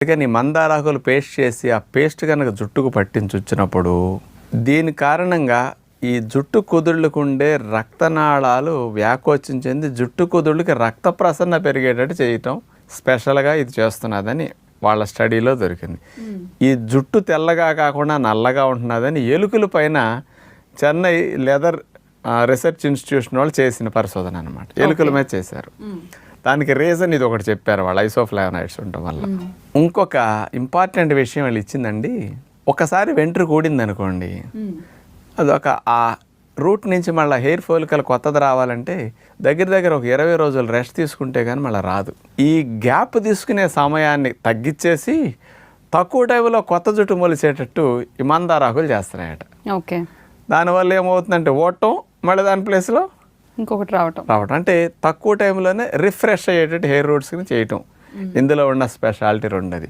అందుకని మందారాకులు పేస్ట్ చేసి ఆ పేస్ట్ కనుక జుట్టుకు పట్టించుచ్చినప్పుడు దీని కారణంగా ఈ జుట్టు కుదుళ్ళకు ఉండే రక్తనాళాలు వ్యాకోచం చెంది జుట్టు కుదుళ్ళకి రక్త ప్రసరణ పెరిగేటట్టు చేయటం స్పెషల్గా ఇది చేస్తున్నదని వాళ్ళ స్టడీలో దొరికింది. ఈ జుట్టు తెల్లగా కాకుండా నల్లగా ఉంటున్నదని ఎలుకల పైన చెన్నై లెదర్ రీసెర్చ్ ఇన్స్టిట్యూషన్ వాళ్ళు చేసిన పరిశోధన అనమాట ఎలుకల మీద చేశారు. దానికి రీజన్ ఇది ఒకటి చెప్పారు వాళ్ళు ఐసోఫ్లావనైడ్స్ ఉండటం వల్ల. ఇంకొక ఇంపార్టెంట్ విషయం వాళ్ళు ఇచ్చిందండి ఒకసారి వెంట్రుక ఊడింది అనుకోండి. అదొక ఆ రూట్ నుంచి మళ్ళీ హెయిర్ ఫోలికల్ కొత్తది రావాలంటే దగ్గర దగ్గర ఒక ఇరవై రోజులు రెస్ట్ తీసుకుంటే కానీ మళ్ళీ రాదు. ఈ గ్యాప్ తీసుకునే సమయాన్ని తగ్గించేసి తక్కువ టైంలో కొత్త జుట్టు మొలిసేటట్టు ఈ మందారాకులు చేస్తున్నాయట. ఓకే. దానివల్ల ఏమవుతుందంటే ఓటం మళ్ళీ దాని ప్లేస్లో ఇంకొకటి రావటం. రావటం. అంటే తక్కువ టైంలోనే రిఫ్రెష్ అయ్యేటట్టు హెయిర్ రూట్స్ని చేయటం. ఇందులో ఉన్న స్పెషాలిటీ రెండది.